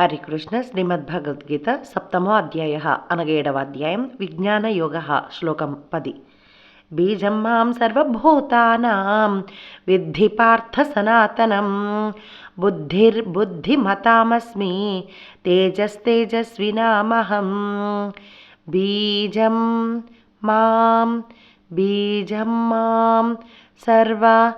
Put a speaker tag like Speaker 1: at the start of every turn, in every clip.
Speaker 1: హరికృష్ణ శ్రీమద్భగవద్గీత సప్తమో అధ్యాయ అనగా ఏడవ అధ్యాయం విజ్ఞానయోగ శ్లోకం పది బీజం మాం సర్వభూతానాం విద్ధి పార్థ సనాతనం బుద్ధిర్బుద్ధిమతామస్మి తేజస్తేజస్వినామహం బీజం మాం బీజం మాం సర్వభూతానాం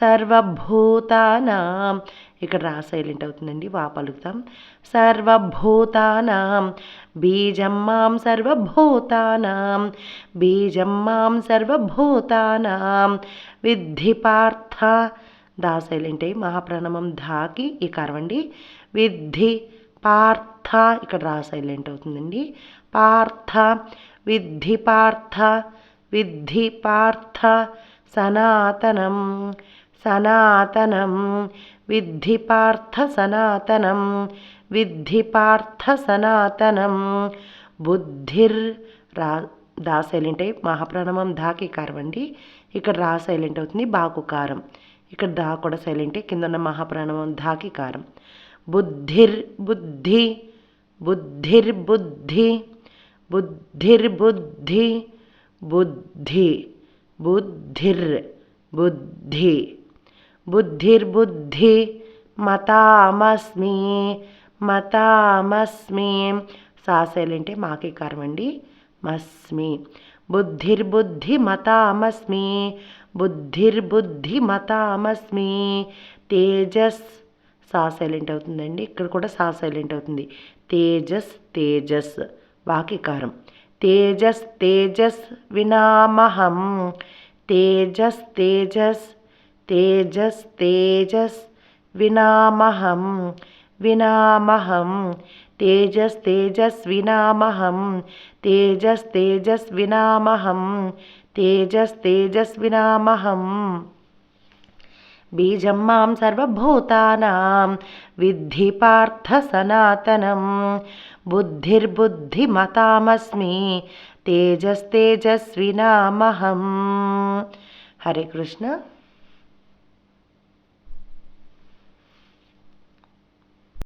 Speaker 1: సర్వభూతానాం. ఇక్కడ రా సైలెంట్ అవుతుందండి వా పలుకుతాం. సర్వభూతానాం. బీజం మాం సర్వభూతానాం. బీజం మాం సర్వభూతానాం. విద్ధి పార్థ. దా సైలెంట్ అయ్యి మహాప్రణమం ధాకి ఈ కరవండి విద్ధి పార్థ. ఇక్కడ రా సైలెంట్ అవుతుందండి. పార్థ విద్ధి పార్థ విద్ధి పార్థ సనాతనం. సనాతనం. విద్ధి పార్థ సనాతనం. విద్ధి పార్థ సనాతనం. బుద్ధిర్ రా దా సైలెంట్ అయి మహాప్రాణమం దాకి కారమండి ఇక్కడ రా సైలెంట్ అవుతుంది బాకు కారం. ఇక్కడ దా కూడా సైలెంట్ కింద ఉన్న మహాప్రాణమం ధాకి కారం. బుద్ధిర్ బుద్ధి బుద్ధిర్ బుద్ధి బుద్ధిర్ బుద్ధి బుద్ధి బుద్ధిర్ బుద్ధి. బుద్ధిర్బుద్ధి మతామస్మి మతామస్మి. సాసైలంటే మాకే అండి మస్మి. బుద్ధిర్బుద్ధి మతామస్మి బుద్ధిర్బుద్ధి మతామస్మి. తేజస్. సా సైలెంట్ అవుతుందండి? ఇక్కడ కూడా సా సైలెంట్ అవుతుంది? తేజస్ తేజస్. వాకికారం తేజస్ తేజస్ వినామహం. తేజస్ తేజస్ తేజస్ తేజస్ వినామహం వినామహం తేజస్ తేజస్ వినామహం తేజస్ తేజస్ వినామహం తేజస్ తేజస్ వినామహం బీజం మాం